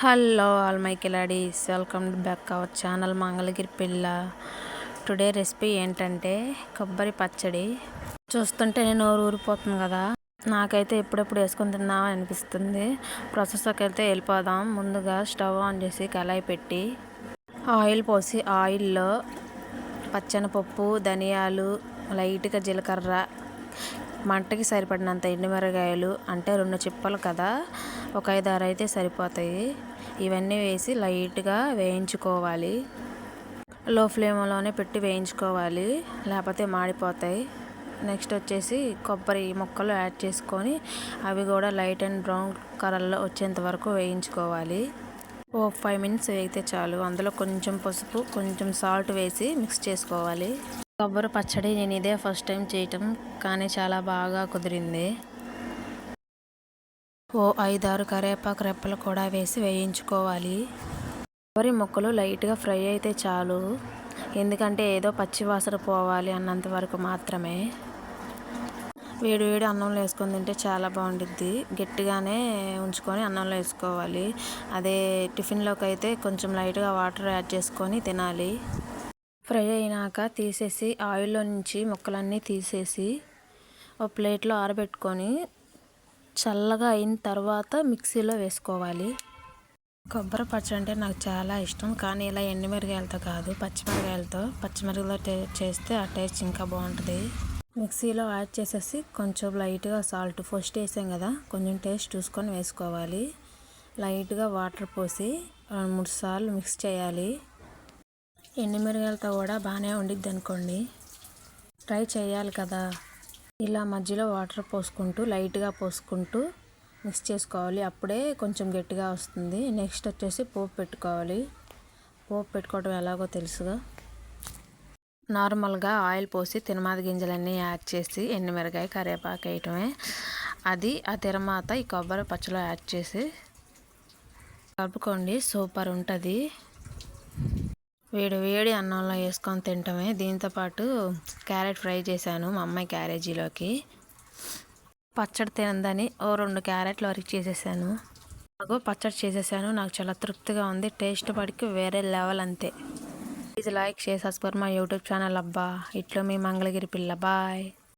Hello all my కిలాడీస్ welcome back our channel Mangalagiri పిల్ల today recipe ఏంటంటే కొబ్బరి పచ్చడి. చూస్తుంటే నేను నోరు ఊరిపోతుంది కదా. నాకైతే ఎప్పుడెప్పుడు వేసుకొని తిన్నామని అనిపిస్తుంది. ప్రాసెస్లోకి వెళ్తే వెళ్ళిపోదాం. ముందుగా స్టవ్ ఆన్ చేసి కళాయి పెట్టి ఆయిల్ పోసి ఆయిల్లో పచ్చనిపప్పు ధనియాలు లైట్గా జీలకర్ర మంటకి సరిపడినంత ఎండుమిరగాయలు అంటే రెండు చిప్పలు కదా ఒక ఐదు ఆరు అయితే సరిపోతాయి. ఇవన్నీ వేసి లైట్గా వేయించుకోవాలి. లో ఫ్లేమ్లోనే పెట్టి వేయించుకోవాలి. లేకపోతే మాడిపోతాయి. నెక్స్ట్ వచ్చేసి కొబ్బరి ముక్కలు యాడ్ చేసుకొని అవి కూడా లైట్ అండ్ బ్రౌన్ కలర్లో వచ్చేంత వరకు వేయించుకోవాలి. ఓ ఫైవ్ మినిట్స్ వేగితే చాలు. అందులో కొంచెం పసుపు కొంచెం సాల్ట్ వేసి మిక్స్ చేసుకోవాలి. కొబ్బరి పచ్చడి నేను ఇదే ఫస్ట్ టైం చేయటం కానీ చాలా బాగా కుదిరింది. ఓ ఐదారు కరివేపాకు రెప్పలు కూడా వేసి వేయించుకోవాలి. కొబ్బరి ముక్కలు లైట్గా ఫ్రై అయితే చాలు. ఎందుకంటే ఏదో పచ్చి వాసన పోవాలి అన్నంత వరకు మాత్రమే. వేడి వేడి అన్నంలో వేసుకొని తింటే చాలా బాగుంటుంది గట్టిగానే ఉంచుకొని అన్నంలో వేసుకోవాలి. అదే టిఫిన్లోకి అయితే కొంచెం లైట్గా వాటర్ యాడ్ చేసుకొని తినాలి. ఫ్రై అయినాక తీసేసి ఆయిల్లో నుంచి ముక్కలన్నీ తీసేసి ఒక ప్లేట్లో ఆరబెట్టుకొని చల్లగా అయిన తర్వాత మిక్సీలో వేసుకోవాలి. కొబ్బరి పచ్చడి అంటే నాకు చాలా ఇష్టం కానీ ఇలా ఎండుమిరగాయలతో కాదు పచ్చిమిరకాయలతో పచ్చిమిరకాయలతో చేస్తే ఆ టేస్ట్ ఇంకా బాగుంటుంది. మిక్సీలో యాడ్ చేసేసి కొంచెం లైట్గా సాల్ట్ ఫస్ట్ వేసాం కదా కొంచెం టేస్ట్ చూసుకొని వేసుకోవాలి. లైట్గా వాటర్ పోసి రెండు మూడు సార్లు మిక్స్ చేయాలి. ఎండుమిరగాయలతో కూడా బాగానే ఉండిద్ది అనుకోండి ట్రై చేయాలి కదా. ఇలా మధ్యలో వాటర్ పోసుకుంటూ లైట్గా పోసుకుంటూ మిక్స్ చేసుకోవాలి. అప్పుడే కొంచెం గట్టిగా వస్తుంది. నెక్స్ట్ వచ్చేసి పోపు పెట్టుకోవాలి. పోపు పెట్టుకోవడం ఎలాగో తెలుసుగా. నార్మల్గా ఆయిల్ పోసి తినమాత గింజలన్నీ యాడ్ చేసి ఎండుమిరకాయ కరివేపాకు వేయటమే. అది ఆ తిరమాత ఈ కొబ్బరి పచ్చలో యాడ్ చేసి కలుపుకోండి. సూపర్ ఉంటుంది. వేడి వేడి అన్నంలో వేసుకొని తింటమే దీంతోపాటు క్యారెట్ ఫ్రై చేశాను మా అమ్మాయి క్యారేజీలోకి. పచ్చడి తినందని ఓ రెండు క్యారెట్లు వరకు చేసేసాను. నాకు పచ్చడి చేసేసాను. నాకు చాలా తృప్తిగా ఉంది. టేస్ట్ పడికి వేరే లెవెల్ అంతే. ప్లీజ్ లైక్ షేర్ సబ్స్క్రైబ్ మా యూట్యూబ్ ఛానల్ అబ్బా. ఇట్లో మీ మంగళగిరి పిల్ల. బాయ్.